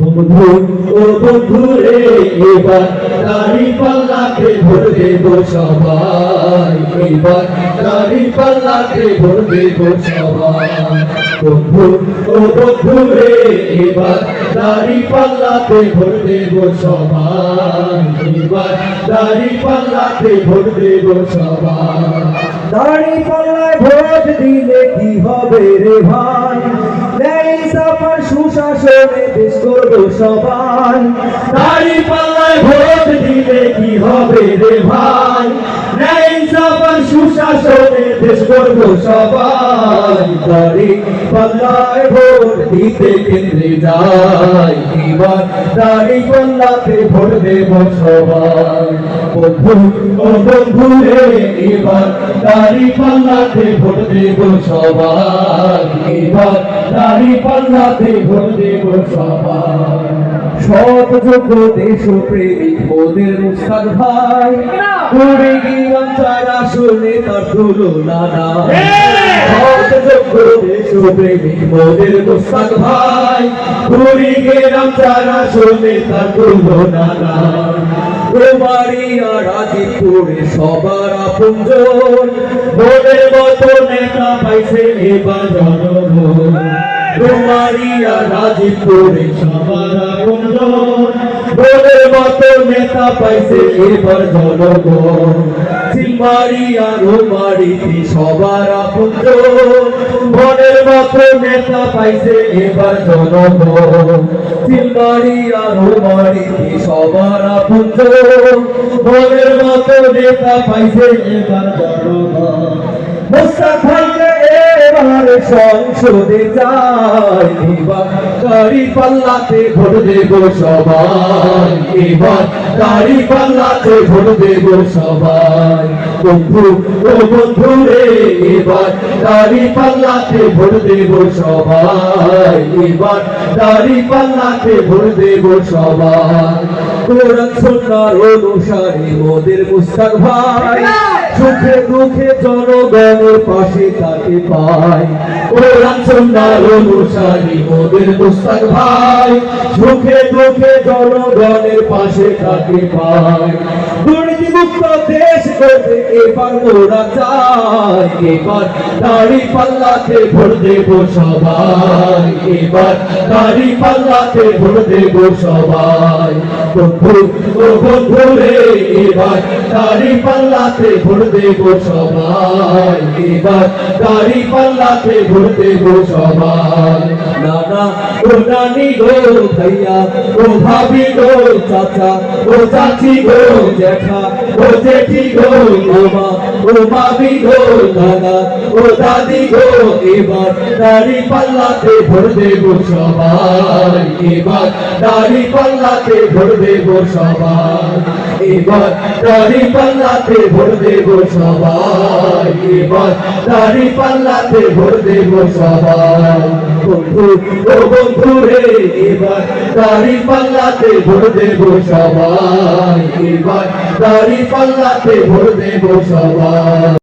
বন্ধু, ও বন্ধু রে, এবার দাড়ি পাল্লাতে ভোট দেব সবাই, এবার দাড়ি পাল্লাতে ভোট দেব সবাই। বন্ধু, ও বন্ধু রে, এবার দাড়ি পাল্লাতে ভোট দেব সবাই, এবার দাড়ি পাল্লাতে ভোট দেব সবাই। দাড়ি পাল্লায় ভোট দিলে কি হবে রে ভাই? সুশাসনে দেশ করব সবাই। দাড়ি পাল্লায় ভোট দিলে কি হবে রে ভাই? সুশাসনে দেশ করব সবাই। দাড়ি পাল্লায় ভোট দিতে পাল্লাতে ভোট দেব সবাই। বন্ধু, ও বন্ধু এবার দাড়ি ভোট দেব সবাই। এবার দাড়ি পাল্লাতে ভোট দেব সবাই। সৎ যোগ্য দেশ প্রেমিক মোদের ভাই ঘুরে গিয়ে তারা শুনে তার তুলনা না সৎ যোগ্য দেশ প্রেমিক মোদের উস্তাদ ভাই। ঘুরি গেলাম যারা শোনে তার তুলনা না রোমারিয়া রাজীবপুরে সবার আপনজন। মনের মতো নেতা পাইছে এবার জনগণ। রোমারিয়া রাজীবপুরে সবার আপনজন মনের মতো নেতা পাইছে এবার জনগণ। সিলমারিয়া রোমারিতে সবার আপনজন মনের মতো নেতা পাইছে এবার জনগণ। সিলমারিয়া রোমারিতে সবার আপনজন মনের মতো নেতা পাইছে এবার জনগণ। মোস্তাফাকে এবার সংসদে যাই এবার দাড়ি পাল্লাতে ভোট সবাই। এবার দাড়ি পাল্লাতে ভোট দেব সবাই। বন্ধু, ও বন্ধু রে এবার দাড়ি পাল্লাতে ভোট দেব সবাই। এবার দাড়ি পাল্লাতে ভোট দেব সবাই। কোরআন অনুসারী মোদের মুস্তাক ভাই। সুখে দুঃখে জনগণের পাশে তাকে পাই। ও রামচন্দ্র অনুসারী মোদের মুস্তাক ভাই, সুখে দুঃখে জনগণের পাশে তাকে দুর্নীতি মুক্ত দেশ করতে এবার মোরা চাই এবার দাড়ি পাল্লাতে ভোট দেব সবাই, এবার দাড়ি পাল্লাতে ভোট দেব সবাই। বন্ধু, ও বন্ধু রে, এবার দাড়ি পাল্লাতে ভোট দেব সবাই, এবার দাড়ি পাল্লাতে ভোট দেব সবাই। নানা গো ভাইয়া, ও ভাবি গো চাচা, ও চাচি গো জ্যাঠা ও জেঠি গো মামা ও মামি গো দাদা ও দাদি গো এবার। দাড়ি পাল্লাতে ভোট দেব সবাই, এবার দাড়ি পাল্লাতে ভোট দেব সবাই। এবার দাড়ি পাল্লাতে ভোট দেব সবাই এবার দাড়ি পাল্লাতে ভোট দেব সবাই। বন্ধু, ও বন্ধু রে এবার দাড়ি পাল্লাতে ভোট দেব সবাই এবার দাড়ি পাল্লাতে ভোট দেব সবাই।